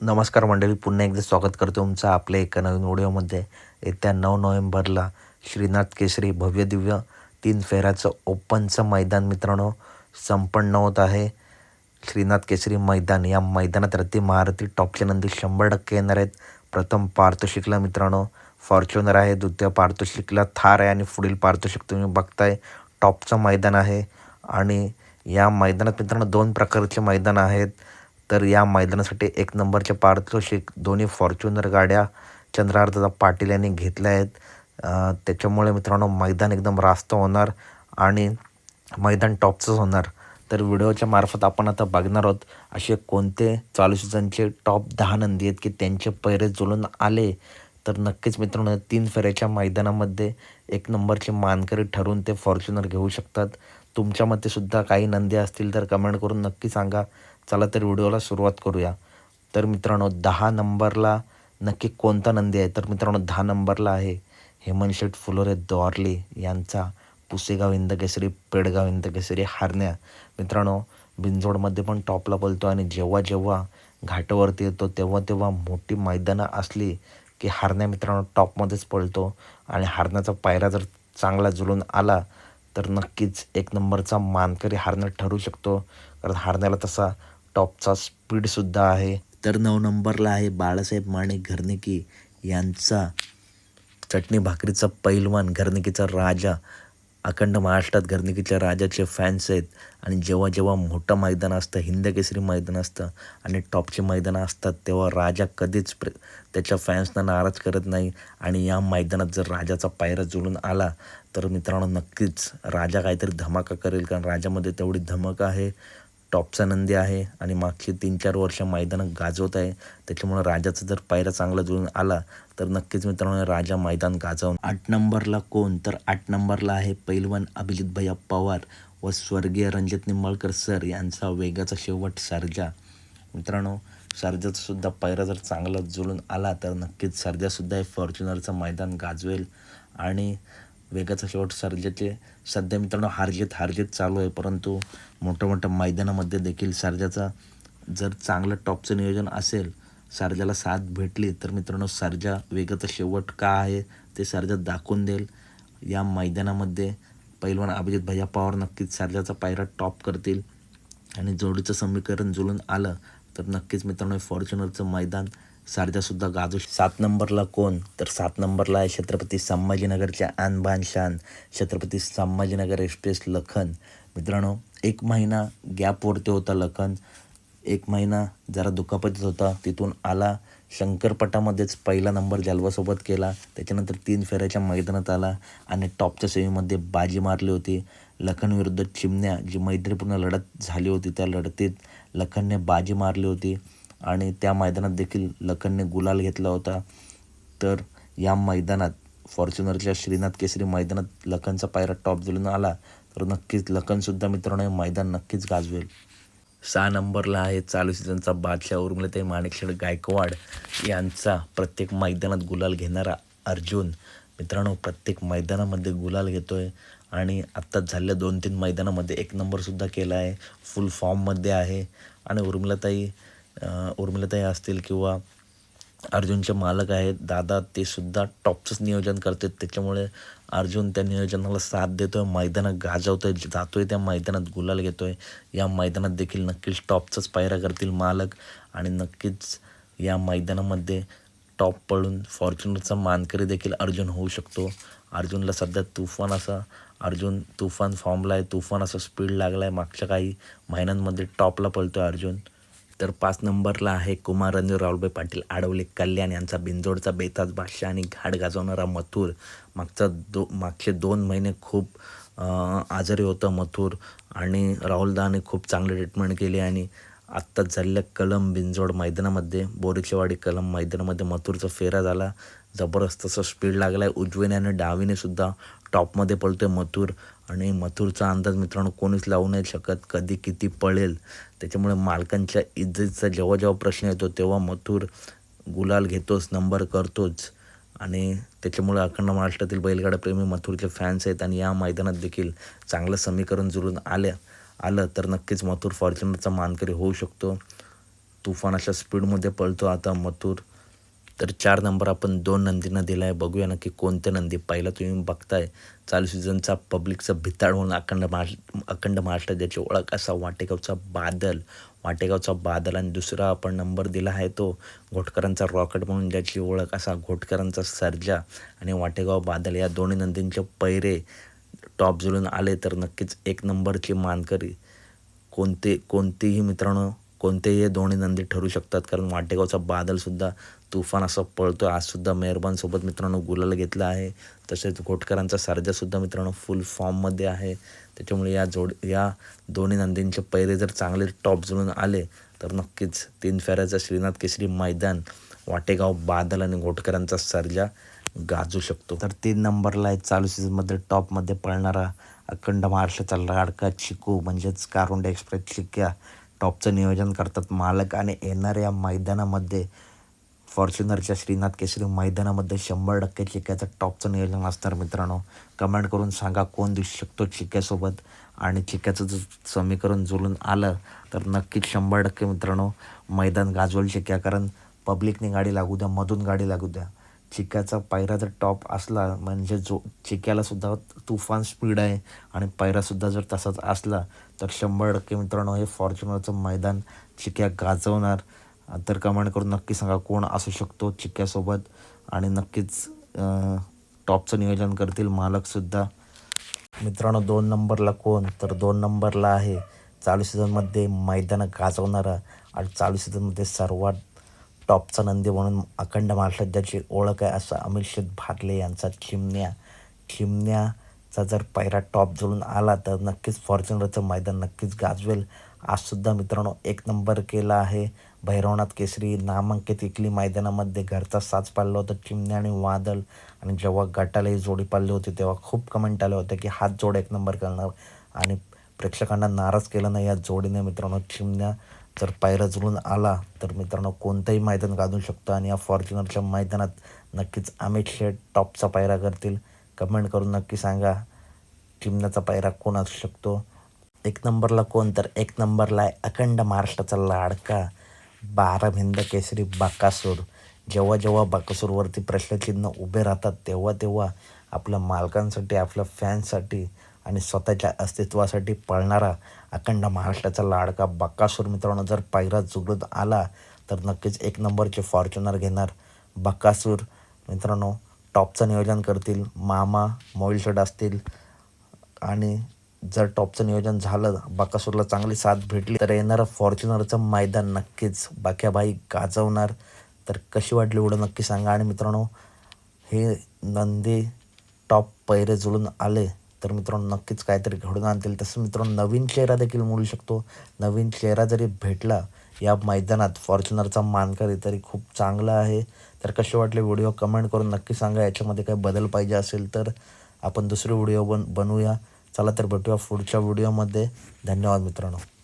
नमस्कार मंडळी पुन्हा एकदा स्वागत करतो तुमचं आपल्या एका नवीन व्हिडिओमध्ये. येत्या नऊ नोव्हेंबरला श्रीनाथ केसरी भव्य दिव्य तीन फेऱ्याचं ओपनचं मैदान मित्रांनो संपन्न होत आहे. श्रीनाथ केसरी मैदान या मैदानात रत्ती महारथी टॉपचे नंदी शंभर टक्के येणार आहेत. प्रथम पारितोषिकला मित्रांनो फॉर्च्युनर आहे द्वितीय पारितोषिकला थार आहे आणि पुढील पारितोषिक तुम्ही बघताय टॉपचं मैदान आहे. आणि या मैदानात मित्रांनो दोन प्रकारचे मैदान आहेत. तर या मैदानासाठी एक नंबरचे पारितोषिक दोन्ही फॉर्च्युनर गाड्या चंद्रार्थ पाटील यांनी घेतल्या आहेत. त्याच्यामुळे मित्रांनो मैदान एकदम रास्त होणार आणि मैदान टॉपचंच होणार. तर व्हिडिओच्या मार्फत आपण आता बघणार आहोत असे कोणते चालू सीझनचे टॉप दहा नंदी आहेत की त्यांचे पैरे जुळून आले. तर नक्कीच मित्रांनो तीन फेऱ्याच्या मैदानामध्ये एक नंबरचे मानकरी ठरवून ते फॉर्च्युनर घेऊ शकतात. तुमच्या मते सुद्धा काही नंदी असतील तर कमेंट करून नक्की सांगा. चला तर व्हिडिओला सुरुवात करूया. तर मित्रांनो दहा नंबरला नक्की कोणता नंदी आहे? तर मित्रांनो दहा नंबरला आहे हेमंत शेठ फुलोरे द्वारली यांचा पुसेगाव इंदकेसरी पेडगाव इंदकेसरी हारण्या. मित्रांनो बिंजोडमध्ये पण टॉपला बोलतो आणि जेव्हा जेव्हा घाटावरती येतो तेव्हा तेव्हा मोठी मैदानं असली की हारण्या मित्रांनो टॉपमध्येच पळतो. आणि हारण्याचा पायरा जर चांगला जुळून आला तर नक्कीच एक नंबरचा मानकरी हारण्या ठरू शकतो. कारण हारण्याला तसा टॉपचा स्पीडसुद्धा आहे. तर नऊ नंबरला आहे बाळासाहेब माणिक घरनिकी यांचा चटणी भाकरीचा पैलवान घरनिकीचा राजा अखंड महाराष्ट्रात घरनिकीच्या राजाचे फॅन्स आहेत. आणि जेव्हा जेव्हा मोठं मैदान असतं हिंदकेसरी मैदान असतं आणि टॉपचे मैदानं असतात तेव्हा राजा कधीच प्र त्याच्या फॅन्सना नाराज करत नाही. आणि या मैदानात जर राजाचा पायरा जुळून आला तर मित्रांनो नक्कीच राजा काहीतरी धमाका करेल. कारण राजामध्ये तेवढी धमक आहे. टॉपचा नंदी आहे आणि मागची तीन चार वर्ष मैदानं गाजवत आहे. त्याच्यामुळे राजाचा जर पायरा चांगला जुळून आला तर नक्कीच मित्रांनो राजा मैदान गाजवून आठ नंबरला कोण? तर आठ नंबरला आहे पैलवान अभिजित भैया पवार व स्वर्गीय रणजित निंबाळकर सर यांचा वेगाचा शेवट सर्जा. मित्रांनो सर्जाचासुद्धा पायरा जर चांगला जुळून आला तर नक्कीच सर्जासुद्धा हे फॉर्च्युनरचं मैदान गाजवेल. आणि वेगाचा शेवट सर्जाचे सध्या मित्रांनो हारजीत हारजीत चालू आहे. परंतु मोठ्या मोठ्या मैदानामध्ये देखील सर्जाचा जर चांगलं टॉपचं नियोजन असेल सर्जाला साथ भेटली तर मित्रांनो सर्जा वेगाचा शेवट का आहे ते सर्जा दाखवून देईल. या मैदानामध्ये पैलवान अभिजित भैया पवार नक्कीच सर्जाचा पायरा टॉप करतील. आणि जोडीचं समीकरण जुळून आलं तर नक्कीच मित्रांनो हे फॉर्च्युनरचं मैदान सारजासुद्धा गाजू सात नंबरला कोण? तर सात नंबरला आहे छत्रपती संभाजीनगरच्या आन बान शान छत्रपती संभाजीनगर एक्सप्रेस लखन. मित्रांनो एक महिना गॅपवरती होता लखन. एक महिना जरा दुखापतीत होता. तिथून आला. शंकरपटामध्येच पहिला नंबर जलवासोबत केला. त्याच्यानंतर तीन फेऱ्याच्या मैदानात आला आणि टॉपच्या सेमीमध्ये बाजी मारली होती. लखन विरुद्ध चिमण्या जी मैत्रीपूर्ण लढत झाली होती त्या लढतीत लखनने बाजी मारली होती. आणि त्या मैदानात देखील लखनने गुलाल घेतला होता. तर या मैदानात फॉर्च्युनरच्या श्रीनाथ केसरी मैदानात लखनचा पायरा टॉप जुळून आला तर नक्कीच लखनसुद्धा मित्रांनो हे मैदान नक्कीच गाजवेल. सहा नंबरला आहे चालू सीझनचा बादशाह उर्मिलाताई माणिकशेड गायकवाड यांचा प्रत्येक मैदानात गुलाल घेणारा अर्जुन. मित्रांनो प्रत्येक मैदानामध्ये गुलाल घेतो आहे आणि आत्ताच झालेल्या दोन तीन मैदानामध्ये एक नंबरसुद्धा केला आहे. फुल फॉर्ममध्ये आहे. आणि उर्मिलाताई उर्मिलाताई असतील किंवा अर्जुनचे मालक आहेत दादा ते सुद्धा टॉपचंच नियोजन करतात. त्याच्यामुळे अर्जुन त्या नियोजनाला साथ देतोय मैदानात गाजवतोय जातोय त्या मैदानात गुलाल घेतोय. या मैदानात देखील नक्कीच टॉपचाच पायरा करतील मालक आणि नक्कीच या मैदानामध्ये टॉप पळून फॉर्च्युनरचा मानकरी देखील अर्जुन होऊ शकतो. अर्जुनला सध्या तुफान असा अर्जुन तुफान फॉर्मला आहे तुफान असा स्पीड लागला आहे मागच्या काही महिन्यांमध्ये टॉपला पळतो आहे अर्जुन. तर पाच नंबरला आहे कुमार रणवीर राहुलभाई पाटील आडवले कल्याण यांचा बिंजोडचा बेताज बादशाह आणि घाट गाजवणारा मथुर. मागचा दो मागचे दोन महिने खूप आजारी होतं मथुर आणि राहुलदाने खूप चांगली ट्रीटमेंट केली आणि आत्ताच झालेल्या कलम बिंजोड मैदानामध्ये बोरीचेवाडी कलम मैदानामध्ये मथुरचा फेरा झाला. जबरदस्त असा स्पीड लागला आहे उजवीने आणि डावीनेसुद्धा टॉपमध्ये पळतोय मथुर. आणि मथुरचा अंदाज मित्रांनो कोणीच लावू नाही शकत. कधी किती पळेल? त्याच्यामुळे मालकांच्या इज्जतीचा जेव्हा जेव्हा प्रश्न येतो तेव्हा मथुर गुलाल घेतोच नंबर करतोच. आणि त्याच्यामुळे अखंड महाराष्ट्रातील बैलगाडाप्रेमी मथुरचे फॅन्स आहेत आणि या मैदानात देखील चांगलं समीकरण जुळून आल्या आलं तर नक्कीच मथुर फॉर्च्युनरचा मानकरी होऊ शकतो. तुफान अशा स्पीडमध्ये पळतो आता मथुर. तर चार नंबर आपण दोन नंदींना दिला आहे बघूया नक्की कोणते नंदी? पहिला तुम्ही बघताय चालू सीझनचा पब्लिकचा भिताड म्हणून अखंड महाराष्ट्र अखंड महाराष्ट्र ज्याची ओळख असा वाटेगावचा बादल. वाटेगावचा बादल आणि दुसरा आपण नंबर दिला आहे तो घोटकरांचा रॉकेट म्हणून ज्याची ओळख असा घोटकरांचा सर्जा आणि वाटेगाव बादल या दोन्ही नंदींचे पैरे टॉप जुळून आले तर नक्कीच एक नंबरची मानकरी कोणते कोणतेही मित्रांनो कोणतेही दोन्ही नंदी ठरू शकतात. कारण वाटेगावचा बादलसुद्धा तुफान असा पळतो आजसुद्धा मेहरबानसोबत मित्रांनो गुलाल घेतला आहे. तसेच घोटकरांचा सारजासुद्धा मित्रांनो फुल फॉर्ममध्ये आहे. त्याच्यामुळे या जोड या दोन्ही नंदींचे पैरे जर चांगले टॉप जुळून आले तर नक्कीच तीन फेऱ्याचं श्रीनाथ केसरी मैदान वाटेगाव बादल आणि घोटकरांचा सर्जा गाजू शकतो. तर तीन नंबरला आहे चालू सीझनमध्ये टॉपमध्ये पळणारा अखंड महाराष्ट्राचा अडका चिकू म्हणजेच कारुंडा एक्सप्रेस चिक्या टॉपचं नियोजन करतात मालक आणि येणाऱ्या मैदानामध्ये. फॉर्च्युनरच्या श्रीनाथ केसरी मैदानामध्ये शंभर टक्के चिक्याचं टॉपचं नियोजन असणार मित्रांनो. कमेंट करून सांगा कोण दिसू शकतो चिक्यासोबत आणि चिक्याचं जर समीकरण जुळून आलं तर नक्कीच शंभर टक्के मित्रांनो मैदान गाजवल चिक्या कारण पब्लिकने गाडी लागू द्या मधून गाडी लागू द्या. चिक्याचा पायरा जर टॉप असला म्हणजे जो चिक्यालासुद्धा तुफान स्पीड आहे आणि पायरासुद्धा जर तसाच असला तर शंभर टक्के मित्रांनो हे फॉर्च्युनरचं मैदान चिक्या गाजवणार. तर कमेंट करून नक्की सांगा कोण असू शकतो चिक्यासोबत. आणि नक्कीच टॉपचं नियोजन करतील मालकसुद्धा मित्रांनो दोन नंबरला कोण? तर दोन नंबरला आहे चालू सीझनमध्ये मैदानं गाजवणारा आणि चालू सीझनमध्ये सर्वात टॉपचा नंदी म्हणून अखंड महाराष्ट्राची ओळख आहे असं अमित शेठ भागले यांचा चिमण्या. चिमण्याचा जर पायरा टॉप जोडून आला तर नक्कीच फॉर्च्युनरचं मैदान नक्कीच गाजवेल. आजसुद्धा मित्रांनो एक नंबर केला आहे. भैरवनाथ केसरी नामांकित इकली मैदानामध्ये घरचा साज पाडला होता. चिमण्या आणि वादळ. आणि जेव्हा गटाला ही जोडी पाळली होती तेव्हा खूप कमेंट आले होते की हाच जोड एक नंबर करणार. आणि प्रेक्षकांना नाराज केलं नाही या जोडीने मित्रांनो. चिमण्या जर पायरा जुळून आला. तर मित्रांनो कोणतंही मैदान गाजू शकतो आणि या फॉर्च्युनरच्या मैदानात नक्कीच अमित शेठ टॉपचा पायरा करतील. कमेंट करून नक्की सांगा चिमण्याचा पायरा कोण असू शकतो? एक नंबरला कोण? तर एक नंबरला आहे अखंड महाराष्ट्राचा लाडका बारा भिंद केसरी बाकासूर. जेव्हा जेव्हा बाकासूरवरती प्रश्नचिन्ह उभे राहतात तेव्हा तेव्हा आपल्या मालकांसाठी आपल्या फॅन्ससाठी आणि स्वतःच्या अस्तित्वासाठी पळणारा अखंड महाराष्ट्राचा लाडका बक्कासूर मित्रांनो जर पायरा जुगडून आला तर नक्कीच एक नंबरचे फॉर्च्युनर घेणार बक्कासूर मित्रांनो टॉपचं नियोजन करतील मामा मोईल असतील. आणि जर टॉपचं नियोजन झालं बाकासूरला चांगली साथ भेटली तर येणारं फॉर्च्युनरचं मैदान नक्कीच बाक्याबाई गाजवणार. तर कशी वाटली एवढं नक्की सांगा. आणि मित्रांनो हे नंदी टॉप पैरे जुळून आले. तर मित्रांनो नक्कीच काहीतरी घडून आणतील. तसं मित्रांनो नवीन चेहरा देखील मिळू शकतो. नवीन चेहरा जरी भेटला या मैदानात फॉर्च्युनरचा मानकरी तरी खूप चांगला आहे. तर कसे वाटले व्हिडिओ कमेंट करून नक्की सांगा. याच्यामध्ये काही बदल पाहिजे असेल तर आपण दुसरे व्हिडिओ बन बनवूया. चला तर भेटूया पुढच्या व्हिडिओमध्ये. धन्यवाद मित्रांनो.